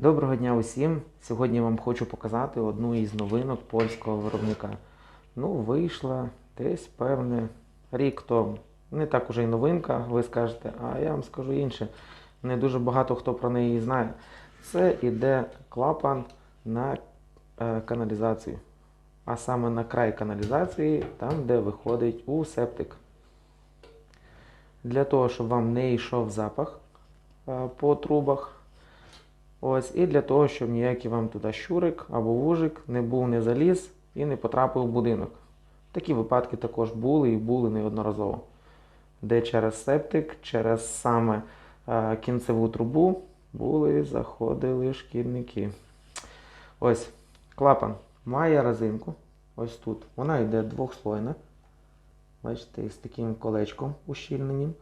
Доброго дня усім! Сьогодні вам хочу показати одну із новинок польського виробника. Ну, вийшла десь, певне, рік тому. Не так уже й новинка, ви скажете, а я вам скажу інше. Не дуже багато хто про неї знає. Це іде клапан на е, каналізацію. А саме на край каналізації, там, де виходить у септик. Для того, щоб вам не йшов запах е, по трубах. Ось, і для того, щоб ніякий вам туди щурик або вужик не був, не заліз і не потрапив в будинок. Такі випадки також були і були неодноразово. Де через септик, через саме е, кінцеву трубу були, заходили шкідники. Ось, клапан має резинку. Ось тут. Вона йде двохслойна. Бачите, з таким колечком ущільненим.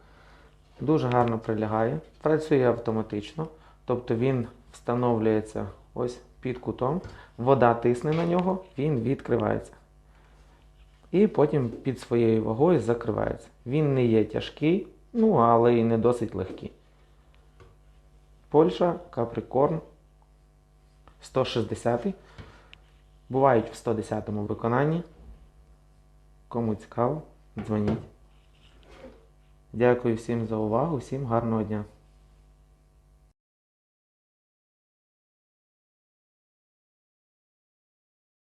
Дуже гарно прилягає. Працює автоматично. Тобто він встановлюється ось під кутом, вода тисне на нього, він відкривається. І потім під своєю вагою закривається. Він не є тяжкий, ну але і не досить легкий. Польща, Каприкорн 160. Бувають в 110 му виконанні. Кому цікаво, дзвоніть. Дякую всім за увагу, всім гарного дня.